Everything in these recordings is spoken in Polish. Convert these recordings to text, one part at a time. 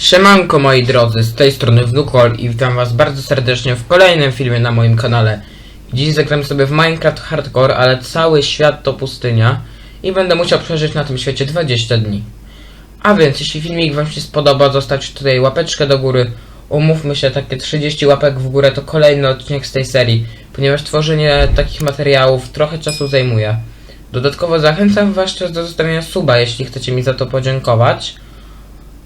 Siemanko moi drodzy, z tej strony Wnukol i witam was bardzo serdecznie w kolejnym filmie na moim kanale. Dziś zagram sobie w Minecraft Hardcore, ale cały świat to pustynia i będę musiał przeżyć na tym świecie 20 dni. A więc, jeśli filmik wam się spodoba, zostawcie tutaj łapeczkę do góry. Umówmy się, takie 30 łapek w górę to kolejny odcinek z tej serii, ponieważ tworzenie takich materiałów trochę czasu zajmuje. Dodatkowo zachęcam was też do zostawienia suba, jeśli chcecie mi za to podziękować.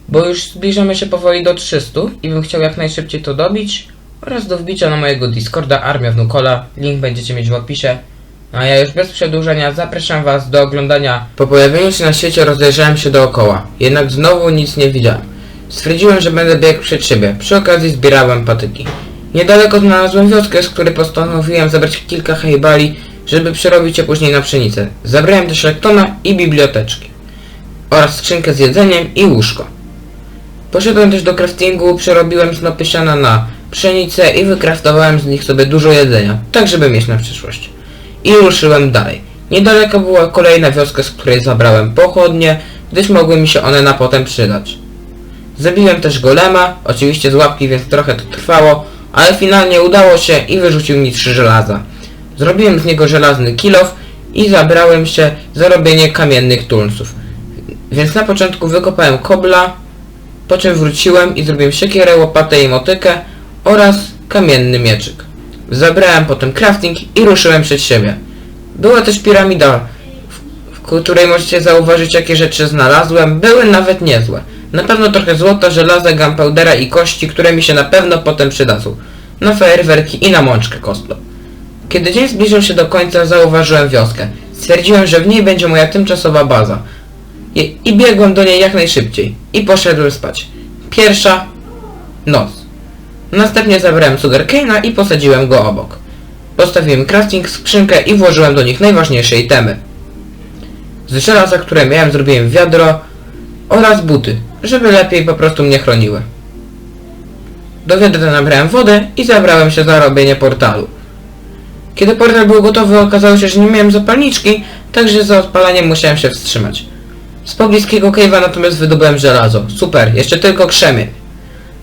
Bo już zbliżamy się powoli do 300 i bym chciał jak najszybciej to dobić oraz do wbicia na mojego Discorda Armia Wnukola. Link będziecie mieć w opisie. No a ja już bez przedłużenia zapraszam was do oglądania. Po pojawieniu się na świecie rozejrzałem się dookoła, jednak znowu nic nie widziałem. Stwierdziłem, że będę biegł przed siebie. Przy okazji zbierałem patyki. Niedaleko znalazłem wioskę, z której postanowiłem zabrać kilka hejbali, żeby przerobić je później na pszenicę. Zabrałem też lektona i biblioteczki. Oraz skrzynkę z jedzeniem i łóżko. Poszedłem też do craftingu, przerobiłem snopy siana na pszenicę i wykraftowałem z nich sobie dużo jedzenia, tak żeby mieć na przyszłość. I ruszyłem dalej. Niedaleko była kolejna wioska, z której zabrałem pochodnie, gdyż mogły mi się one na potem przydać. Zabiłem też golema, oczywiście z łapki, więc trochę to trwało, ale finalnie udało się i wyrzucił mi trzy żelaza. Zrobiłem z niego żelazny kilof i zabrałem się za robienie kamiennych tulsów. Więc na początku wykopałem kobla, po czym wróciłem i zrobiłem siekierę, łopatę i motykę oraz kamienny mieczyk. Zabrałem potem crafting i ruszyłem przed siebie. Była też piramida, w, której możecie zauważyć jakie rzeczy znalazłem. Były nawet niezłe. Na pewno trochę złota, żelaza, gunpowdera i kości, które mi się na pewno potem przydadzą. Na fajerwerki i na mączkę kostną. Kiedy dzień zbliżył się do końca, zauważyłem wioskę. Stwierdziłem, że w niej będzie moja tymczasowa baza. I, I biegłem do niej jak najszybciej. I poszedłem spać. Pierwsza noc. Następnie zabrałem sugarcane'a i posadziłem go obok. Postawiłem crafting, skrzynkę i włożyłem do nich najważniejsze itemy. Z żelaza, które miałem, zrobiłem wiadro oraz buty, żeby lepiej po prostu mnie chroniły. Do wiadra nabrałem wodę i zabrałem się za robienie portalu. Kiedy portal był gotowy, okazało się, że nie miałem zapalniczki, także za odpalaniem musiałem się wstrzymać. Z pobliskiego cave'a natomiast wydobyłem żelazo. Super, jeszcze tylko krzemień.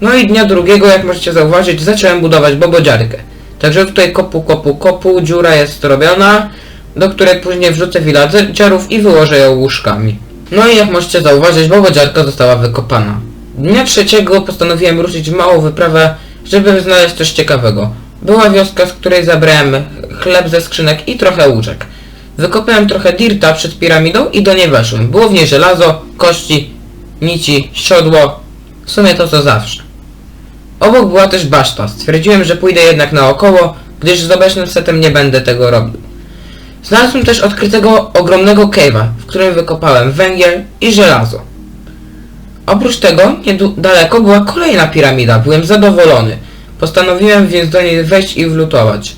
No i dnia drugiego, jak możecie zauważyć, zacząłem budować bobodziarkę. Także tutaj kopu, kopu, kopu, dziura jest robiona, do której później wrzucę villagerów i wyłożę ją łóżkami. No i jak możecie zauważyć, bobodziarka została wykopana. Dnia trzeciego postanowiłem ruszyć w małą wyprawę, żeby znaleźć coś ciekawego. Była wioska, z której zabrałem chleb ze skrzynek i trochę łóżek. Wykopałem trochę dirta przed piramidą i do niej weszłem. Było w niej żelazo, kości, nici, siodło. W sumie to co zawsze. Obok była też baszta. Stwierdziłem, że pójdę jednak naokoło, gdyż z obecnym setem nie będę tego robił. Znalazłem też odkrytego ogromnego cave'a, w którym wykopałem węgiel i żelazo. Oprócz tego, niedaleko była kolejna piramida. Byłem zadowolony. Postanowiłem więc do niej wejść i wlutować.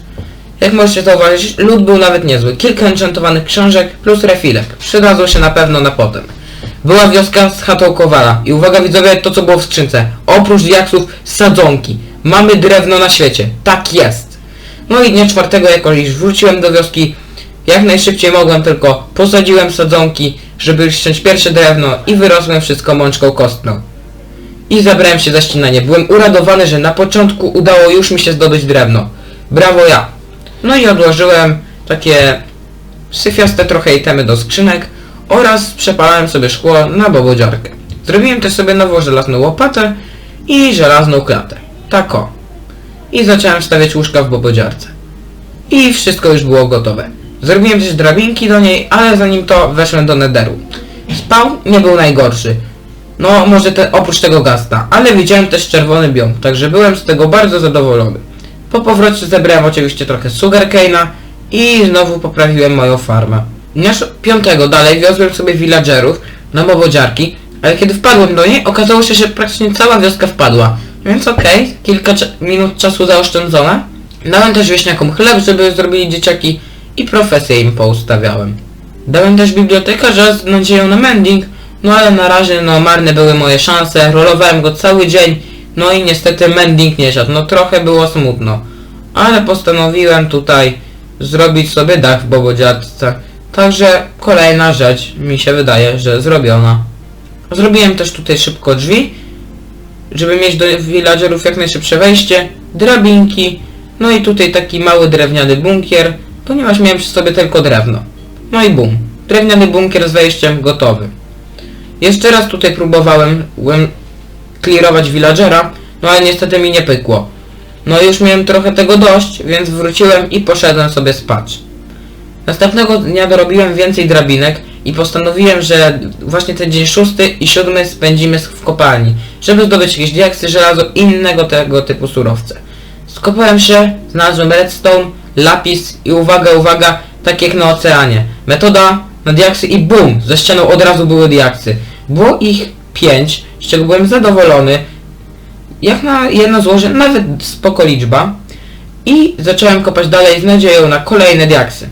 Jak możecie zauważyć, lód był nawet niezły. Kilka enchantowanych książek plus refilek. Przydadzą się na pewno na potem. Była wioska z chatą Kowala. I uwaga widzowie, to co było w skrzynce. Oprócz diaksów, sadzonki. Mamy drewno na świecie. Tak jest. No i dnia czwartego, jako już wróciłem do wioski, jak najszybciej mogłem, tylko posadziłem sadzonki, żeby ściąć pierwsze drewno i wyrosłem wszystko mączką kostną. I zabrałem się za ścinanie. Byłem uradowany, że na początku udało już mi się zdobyć drewno. Brawo ja. No i odłożyłem takie syfiaste trochę itemy do skrzynek oraz przepalałem sobie szkło na bobodziarkę. Zrobiłem też sobie nową żelazną łopatę i żelazną klatę. Tak o. I zacząłem stawiać łóżka w bobodziarce. I wszystko już było gotowe. Zrobiłem też drabinki do niej, ale zanim to weszłem do nederu. Spał nie był najgorszy. No, może te, oprócz tego gasta, ale widziałem też czerwony biom, także byłem z tego bardzo zadowolony. Po powrocie zebrałem oczywiście trochę sugarcane'a i znowu poprawiłem moją farmę. Dnia piątego dalej wiozłem sobie villagerów na bobodziarki, ale kiedy wpadłem do niej, okazało się, że praktycznie cała wioska wpadła. Więc okej, kilka cza- minut czasu zaoszczędzone. Dałem też wieśniakom chleb, żeby zrobili dzieciaki i profesję im poustawiałem. Dałem też bibliotekarza z nadzieją na mending, no ale na razie no marne były moje szanse, rolowałem go cały dzień, no i niestety mending nie siadł, no trochę było smutno. Ale postanowiłem tutaj zrobić sobie dach w bobodziadce. Także kolejna rzecz mi się wydaje, że zrobiona. Zrobiłem też tutaj szybko drzwi żeby mieć do villagerów jak najszybsze wejście, drabinki, no i tutaj taki mały drewniany bunkier, ponieważ miałem przy sobie tylko drewno. No i bum, drewniany bunkier z wejściem gotowy. Jeszcze raz tutaj próbowałem łem- clearować villagera, no ale niestety mi nie pykło. No już miałem trochę tego dość, więc wróciłem i poszedłem sobie spać. Następnego dnia dorobiłem więcej drabinek i postanowiłem, że właśnie ten dzień szósty i siódmy spędzimy w kopalni, żeby zdobyć jakieś diaksy, żelazo i innego tego typu surowce. Skopałem się, znalazłem redstone, lapis i uwaga, uwaga, tak jak na oceanie. Metoda na diaksy i bum! Ze ścianą od razu były diaksy. Było ich pięć, z czego byłem zadowolony. Jak na jedno złoże, nawet spoko liczba. I zacząłem kopać dalej z nadzieją na kolejne diaksy.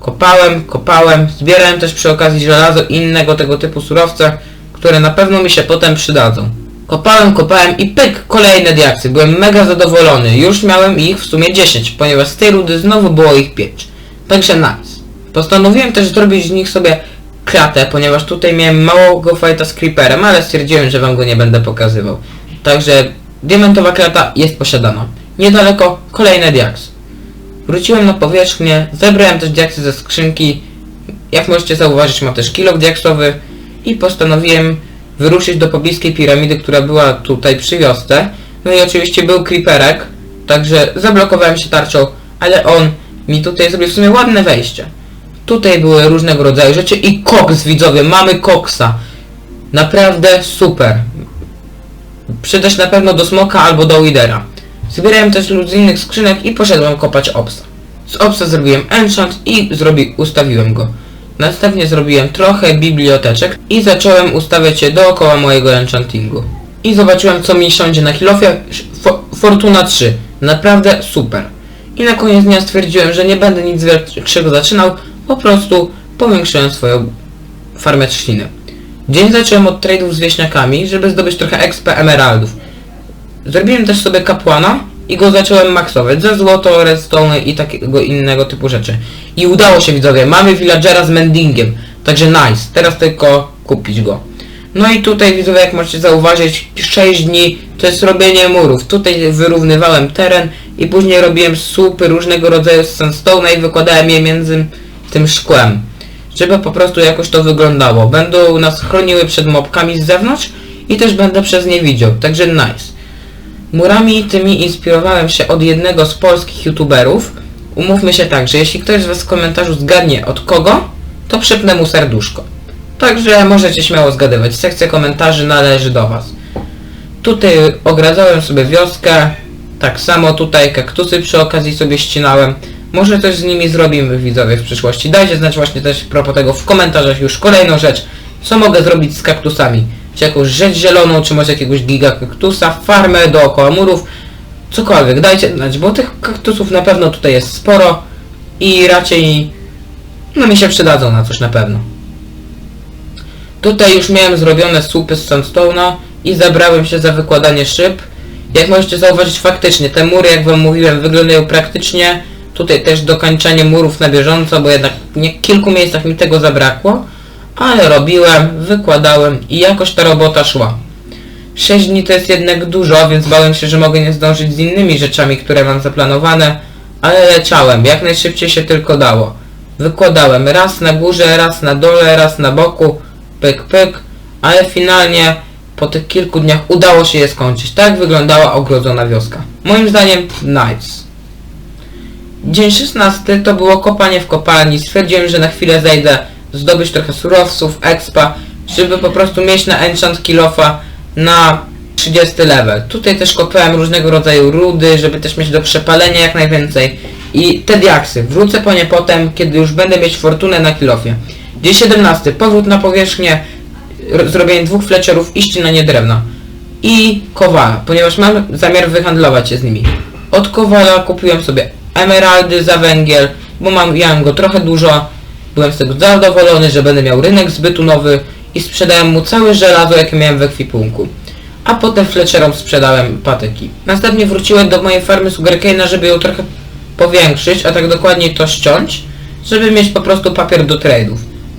Kopałem, kopałem, zbierałem też przy okazji żelazo i innego tego typu surowce, które na pewno mi się potem przydadzą. Kopałem, kopałem i pyk, kolejne diaksy. Byłem mega zadowolony. Już miałem ich w sumie 10, ponieważ z tej rudy znowu było ich 5. Także nice. Postanowiłem też zrobić z nich sobie kratę, ponieważ tutaj miałem małego fighta z creeperem, ale stwierdziłem, że wam go nie będę pokazywał. Także diamentowa krata jest posiadana. Niedaleko kolejny diaks. Wróciłem na powierzchnię, zebrałem też diaksy ze skrzynki. Jak możecie zauważyć, mam też kilok diaksowy i postanowiłem wyruszyć do pobliskiej piramidy, która była tutaj przy wiosce. No i oczywiście był creeperek, także zablokowałem się tarczą, ale on mi tutaj zrobił w sumie ładne wejście. Tutaj były różnego rodzaju rzeczy i koks widzowie, mamy koksa. Naprawdę super. Przyda się na pewno do smoka albo do widera. Zbierałem też lód z innych skrzynek i poszedłem kopać obsa. Z obsa zrobiłem enchant i zrobi, ustawiłem go. Następnie zrobiłem trochę biblioteczek i zacząłem ustawiać je dookoła mojego enchantingu. I zobaczyłem co mi siądzie na kilofie. Fo Fortuna 3. Naprawdę super. I na koniec dnia stwierdziłem, że nie będę nic większego zaczynał, po prostu powiększyłem swoją farmę trzciny. Dzień zacząłem od trade'ów z wieśniakami, żeby zdobyć trochę XP emeraldów. Zrobiłem też sobie kapłana i go zacząłem maksować ze złoto, redstone i takiego innego typu rzeczy. I udało się widzowie, mamy villagera z mendingiem, także nice, teraz tylko kupić go. No i tutaj widzowie, jak możecie zauważyć, 6 dni to jest robienie murów. Tutaj wyrównywałem teren i później robiłem słupy różnego rodzaju sandstone'a i wykładałem je między tym szkłem. Żeby po prostu jakoś to wyglądało. Będą nas chroniły przed mobkami z zewnątrz i też będę przez nie widział, także nice. Murami tymi inspirowałem się od jednego z polskich youtuberów. Umówmy się tak, że jeśli ktoś z was w komentarzu zgadnie od kogo, to przypnę mu serduszko. Także możecie śmiało zgadywać. Sekcja komentarzy należy do was. Tutaj ogradzałem sobie wioskę. Tak samo tutaj kaktusy przy okazji sobie ścinałem. Może coś z nimi zrobimy widzowie w przyszłości. Dajcie znać właśnie też propos tego w komentarzach już kolejną rzecz. Co mogę zrobić z kaktusami? Czy jakąś rzecz zieloną, czy może jakiegoś giga kaktusa, farmę dookoła murów. Cokolwiek, dajcie znać, bo tych kaktusów na pewno tutaj jest sporo i raczej no mi się przydadzą na coś na pewno. Tutaj już miałem zrobione słupy z sandstone'a i zabrałem się za wykładanie szyb. Jak możecie zauważyć faktycznie, te mury jak wam mówiłem wyglądają praktycznie. Tutaj też dokończenie murów na bieżąco, bo jednak w kilku miejscach mi tego zabrakło. Ale robiłem, wykładałem i jakoś ta robota szła. 6 dni to jest jednak dużo, więc bałem się, że mogę nie zdążyć z innymi rzeczami, które mam zaplanowane, ale leciałem, jak najszybciej się tylko dało. Wykładałem raz na górze, raz na dole, raz na boku, pyk pyk, ale finalnie po tych kilku dniach udało się je skończyć. Tak wyglądała ogrodzona wioska. Moim zdaniem nice. Dzień 16 to było kopanie w kopalni. Stwierdziłem, że na chwilę zejdę zdobyć trochę surowców, expa, żeby po prostu mieć na enchant kilofa na 30 level. Tutaj też kopałem różnego rodzaju rudy, żeby też mieć do przepalenia jak najwięcej. I te diaksy. Wrócę po nie potem, kiedy już będę mieć fortunę na kilofie. Dzień 17. Powrót na powierzchnię. Zrobienie dwóch fletcherów i ścinanie drewna. I kowala, ponieważ mam zamiar wyhandlować się z nimi. Od kowala kupiłem sobie emeraldy za węgiel, bo mam, miałem go trochę dużo. Byłem z tego zadowolony, że będę miał rynek zbytu nowy i sprzedałem mu całe żelazo, jakie miałem w ekwipunku. A potem Fletcherom sprzedałem patyki. Następnie wróciłem do mojej farmy Sugarcane'a, żeby ją trochę powiększyć, a tak dokładniej to ściąć, żeby mieć po prostu papier do trade'ów.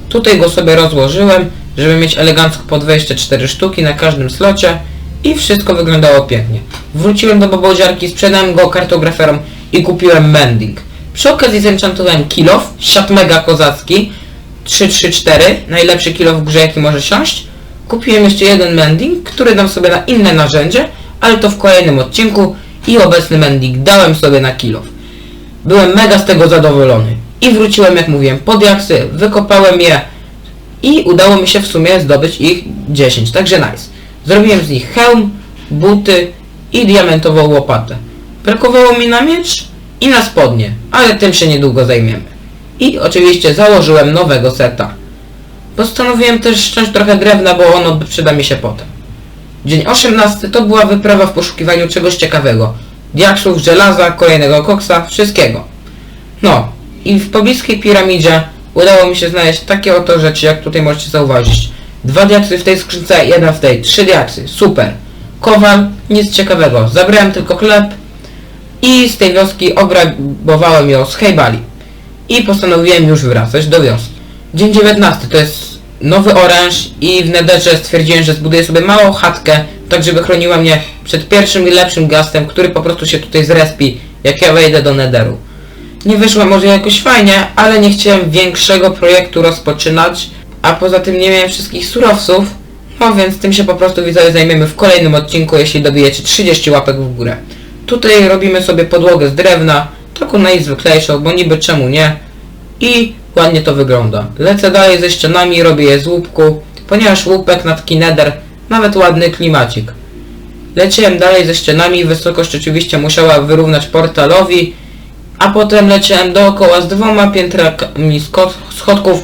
Tutaj go sobie rozłożyłem, żeby mieć elegancko po 24 sztuki na każdym slocie i wszystko wyglądało pięknie. Wróciłem do boboziarki, sprzedałem go kartograferom i kupiłem mending. Przy okazji zenchantowałem kilof, siat mega kozacki, 334, najlepszy kilof w grze jaki może siąść. Kupiłem jeszcze jeden mending, który dam sobie na inne narzędzie, ale to w kolejnym odcinku i obecny mending dałem sobie na kilof. Byłem mega z tego zadowolony. I wróciłem, jak mówiłem, pod jaksy, wykopałem je i udało mi się w sumie zdobyć ich 10, także nice. Zrobiłem z nich hełm, buty i diamentową łopatę. Brakowało mi na miecz i na spodnie, ale tym się niedługo zajmiemy. I oczywiście założyłem nowego seta. Postanowiłem też ściąć trochę drewna, bo ono przyda mi się potem. Dzień 18 to była wyprawa w poszukiwaniu czegoś ciekawego. Diaksów, żelaza, kolejnego koksa, wszystkiego. No, i w pobliskiej piramidzie udało mi się znaleźć takie oto rzeczy, jak tutaj możecie zauważyć. Dwa diaksy w tej skrzynce, jedna w tej, trzy diaksy, super. Kowal, nic ciekawego, zabrałem tylko chleb i z tej wioski obrabowałem ją z hejbali. I postanowiłem już wracać do wioski. Dzień 19 to jest nowy oręż i w nederze stwierdziłem, że zbuduję sobie małą chatkę, tak żeby chroniła mnie przed pierwszym i lepszym gastem, który po prostu się tutaj zrespi, jak ja wejdę do nederu. Nie wyszło może jakoś fajnie, ale nie chciałem większego projektu rozpoczynać, a poza tym nie miałem wszystkich surowców, no więc tym się po prostu widzowie zajmiemy w kolejnym odcinku, jeśli dobijecie 30 łapek w górę. Tutaj robimy sobie podłogę z drewna, taką najzwyklejszą, bo niby czemu nie. I ładnie to wygląda. Lecę dalej ze ścianami, robię je z łupku, ponieważ łupek na taki nawet ładny klimacik. Leciałem dalej ze ścianami, wysokość oczywiście musiała wyrównać portalowi, a potem leciałem dookoła z dwoma piętrami schodków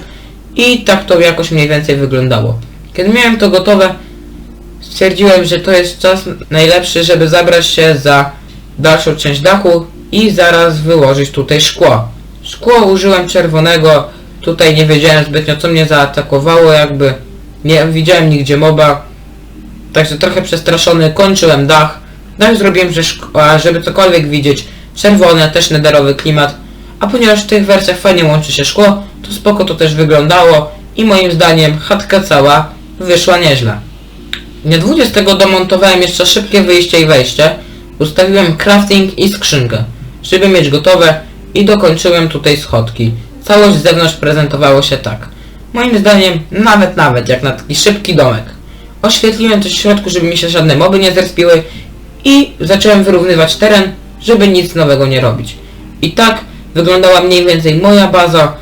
i tak to jakoś mniej więcej wyglądało. Kiedy miałem to gotowe, stwierdziłem, że to jest czas najlepszy, żeby zabrać się za dalszą część dachu i zaraz wyłożyć tutaj szkło. Szkło użyłem czerwonego, tutaj nie wiedziałem zbytnio co mnie zaatakowało, jakby nie widziałem nigdzie moba, także trochę przestraszony kończyłem dach. Dach zrobiłem, że szk- a żeby cokolwiek widzieć, czerwone, też nederowy klimat, a ponieważ w tych wersjach fajnie łączy się szkło, to spoko to też wyglądało i moim zdaniem chatka cała wyszła nieźle. Dnia 20 domontowałem jeszcze szybkie wyjście i wejście, ustawiłem crafting i skrzynkę, żeby mieć gotowe i dokończyłem tutaj schodki. Całość z zewnątrz prezentowało się tak. Moim zdaniem nawet nawet jak na taki szybki domek. Oświetliłem coś w środku, żeby mi się żadne moby nie zrespiły i zacząłem wyrównywać teren, żeby nic nowego nie robić. I tak wyglądała mniej więcej moja baza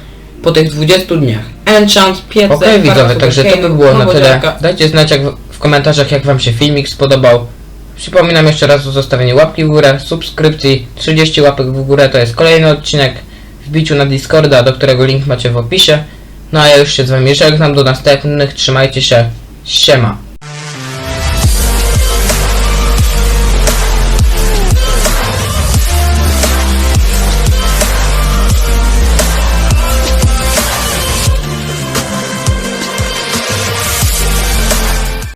po tych 20 dniach. Enchant, piece, Okej widzowie, parafusy, także to by było na tyle. Dajcie znać jak w, w komentarzach jak wam się filmik spodobał. Przypominam jeszcze raz o zostawieniu łapki w górę, subskrypcji, 30 łapek w górę to jest kolejny odcinek, wbiciu na Discorda, do którego link macie w opisie. No a ja już się z wami żegnam, do następnych, trzymajcie się, siema.